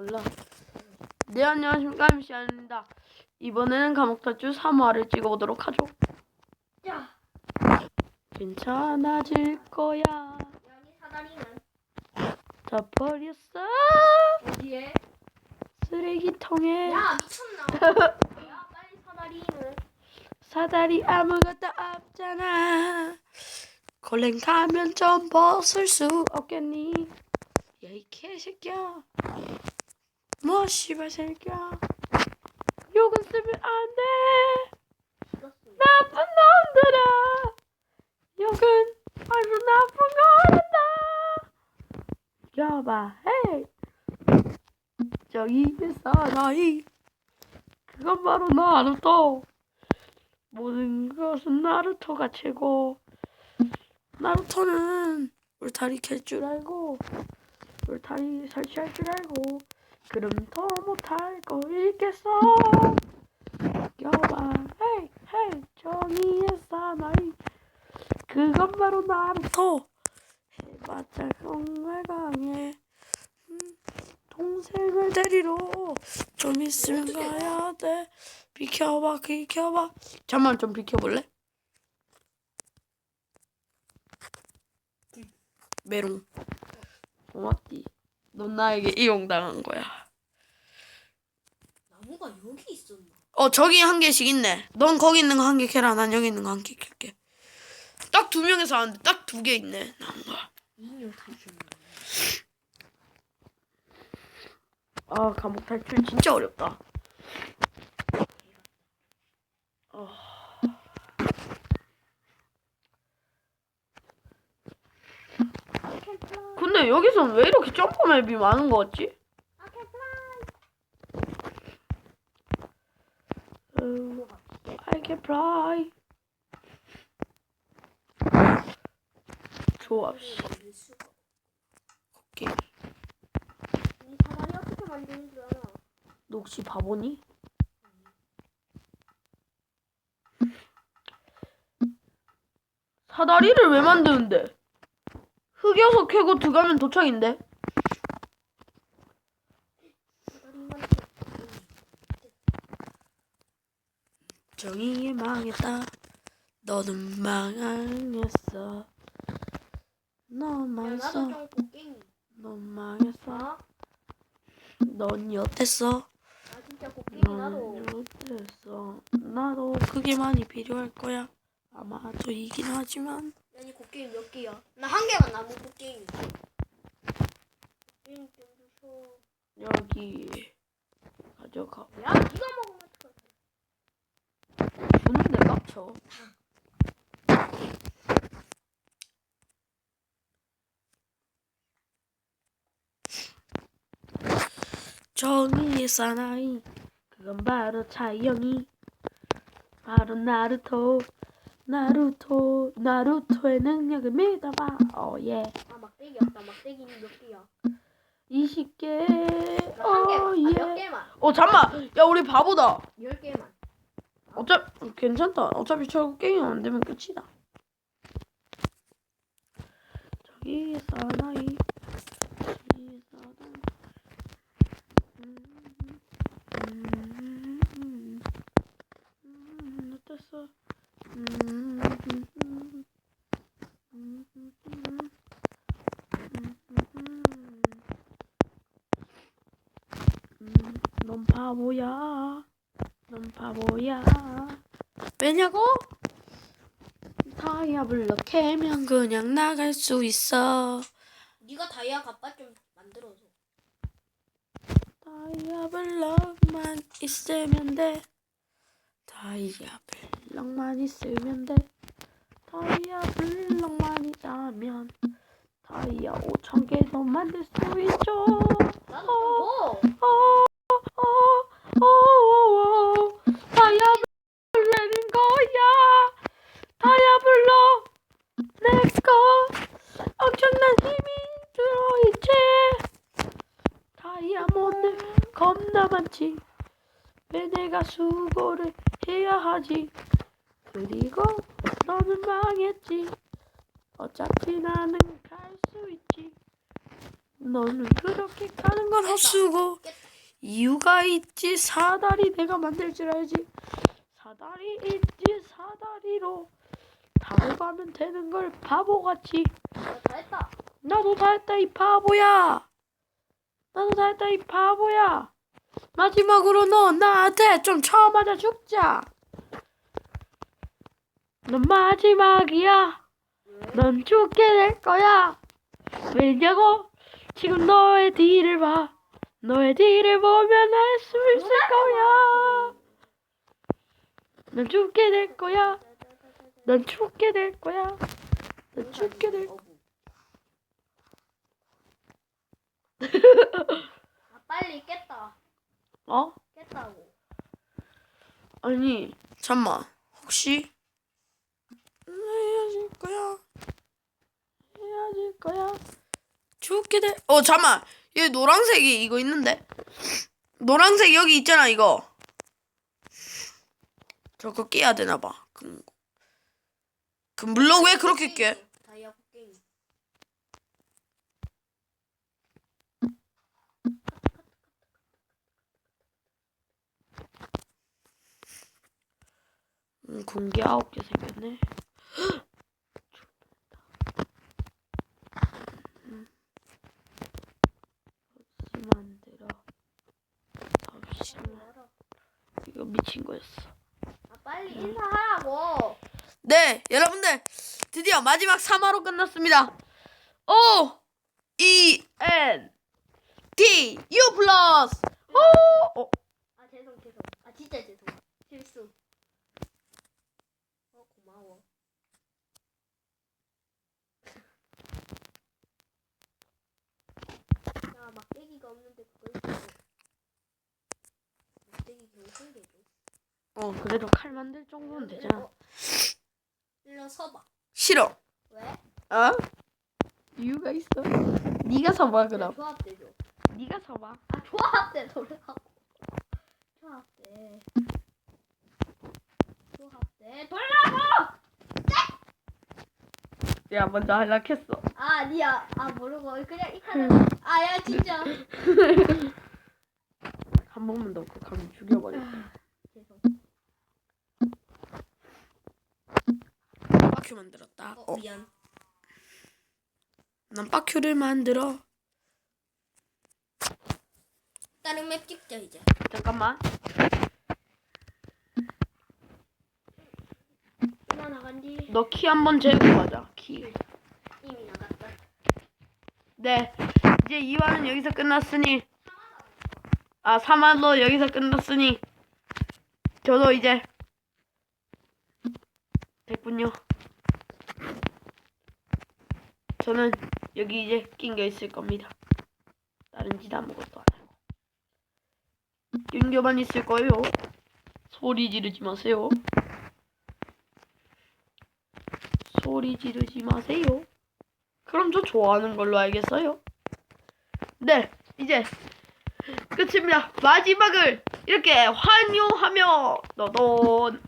몰라. 네 안녕하십니까 미시안입니다. 이번에는 감옥 탈출 3화를 찍어보도록 하죠. 자, 괜찮아질 거야. 여기 사다리는 다 버렸어. 어디에? 쓰레기통에 야, 미쳤나? 야, 빨리 사다리는. 사다리 아무것도 없잖아. 골랭 가면 좀 벗을 수 없겠니? 야이 개새끼야. 뭐 씨발 새끼야. 욕은 쓰면 안 돼. 나쁜 놈들아. 욕은 아주 나쁜 거란다. 여봐, 헤이. 저기 사나이. 그건 바로 나루토. 모든 것은 나루토가 최고. 나루토는 울타리 캘 줄 알고, 울타리 설치할 줄 알고, 그럼 더 못할 거 있겠어. 여봐, 헤이, 헤이, 정의의 사나이. 그건 바로 나루토. 해봤자 정말 강해. 음, 동생을 데리러 좀 있으면 가야 돼. 비켜봐, 비켜봐. 잠만 좀 비켜볼래? 메롱. 고맙디. 넌 나에게 이용당한 거야. 나무가 여기 있었나? 어 저기 한 개씩 있네. 넌 거기 있는 거 한 개 캐라. 난 여기 있는 거 한 개 캘게. 딱 두 명에서 하는데 딱 두 개 있네. 나무가. 인형. 아 감옥 탈출 진짜 어렵다. 어. 근데 여기선 왜 이렇게 점프 맵이 많은 거 같지? 어, I can fly. 씨. 오케이. 이 사다리 어떻게 만드는 줄 알아? 너 혹시 바보니? 사다리를 왜 만드는데? 흑여서 캐고 들어가면 도착인데? 정의에 망했다. 너는 망했어. 너 망했어. 넌 망했어. 아, 넌넌 나도. 그게 많이 필요할 거야. 아마도 이긴 하지만. 아니 곡괭이 몇 개야? 나 한 개만 나무 곡괭이. 곡괭이 좀 주셔. 여기 가져가. 야, 네가 먹으면 어떡해? 주는 내가 쳐. 정의의 사나이 그건 바로 차이영이 바로 나루토 나루토 나루토의 능력을 믿어봐 어예 아 막대기 없다. 막대기는 몇 개야? 20개 한 개만. 아, 몇 어예 개만. 어 잠만 야 우리 바보다 열 개만. 어차피 괜찮다. 어차피 결국 게임 안 되면 끝이다. 저기 사나이, 넌 바보야. 넌 바보야. 왜냐고? 다이아 블럭 캐면 그냥 나갈 수 있어. 네가 다이아 갑바 좀 만들어줘. 다이아 블럭만 있으면 돼. 다이아 블럭만 있으면 돼. 다이아 블럭만 있다면 다이아 5천 개도 만들 수 있죠. 나도 좀 더. 어, 어, 어, 어, 다이아블로 내는 거야. 다이아블로 내거 엄청난 힘이 들어있지. 다이아몬드 겁나 많지. 왜 내가 수고를 해야 하지? 그리고 너는 망했지. 어차피 나는 갈 수 있지. 너는 그렇게 가는 건 헛수고. 이유가 있지? 사다리 내가 만들 줄 알지? 사다리 있지? 사다리로 타고 가면 되는 걸 바보같이. 나 다 했다. 나도 다 했다 이 바보야. 나도 다 했다 이 바보야. 마지막으로 너 나한테 좀 쳐맞아 죽자. 넌 마지막이야. 넌 죽게 될 거야. 왜냐고? 지금 너의 뒤를 봐 너의 뒤를 보면 알 수 있을 거야. 넌 죽게 될 거야. 넌 죽게 될 거야. 넌 죽게 될 어부. 아 빨리 깼다. 어? 깼다고. 아니. 잠만 혹시? 헤어질 거야? 헤어질 거야? 죽게 돼어 잠만 여기 노란색이 이거 있는데? 노란색 여기 있잖아 이거. 저거 깨야 되나 봐 그, 그 물론 왜 그렇게 깨. 음, 공기 아홉 개 생겼네 음. 없이 만들어 없이 만- 이거 미친 거였어 아 빨리 인사하라고. 네, 여러분들 드디어 마지막 3화로 끝났습니다. O E N D U 플러스. 오, 어, 아 죄송 죄송. 아 진짜 죄송. 실수. 어 고마워. 야 막대기가 없는데 그거 있어. 막대기 겨우 생겨줘. 어, 그래도 칼 만들 정도는 되잖아. 어, 일로 서봐. 싫어. 왜? 어? 이유가 있어. 네가 서봐 그럼. 조합대죠. 네가 서봐. 아 조합대 돌라고. 조합대. 조합대 돌라고. 야, 먼저 할락했어. 아 아니야. 아 모르고 그냥 이 카드. 아야 진짜. 한 번만 더 가면 죽여버려. 죄송. 빠큐 만들었다. 어 어, 미안. 난 빠큐를 만들어. 다른 맵 찍자 이제. 잠깐만. 얼마 나간지 너키 한 번 재고 가자. 키. 이미 나갔다. 네. 이제 2화는 여기서 끝났으니 아 3화도 여기서 끝났으니 저도 이제 됐군요. 저는 여기 이제 낑겨 있을 겁니다. 다른 짓 아무것도 안 하고 낑겨만 있을 거예요. 소리 지르지 마세요. 소리 지르지 마세요. 그럼 저 좋아하는 걸로 알겠어요? 네, 이제 끝입니다. 마지막을 이렇게 환영하며 너돈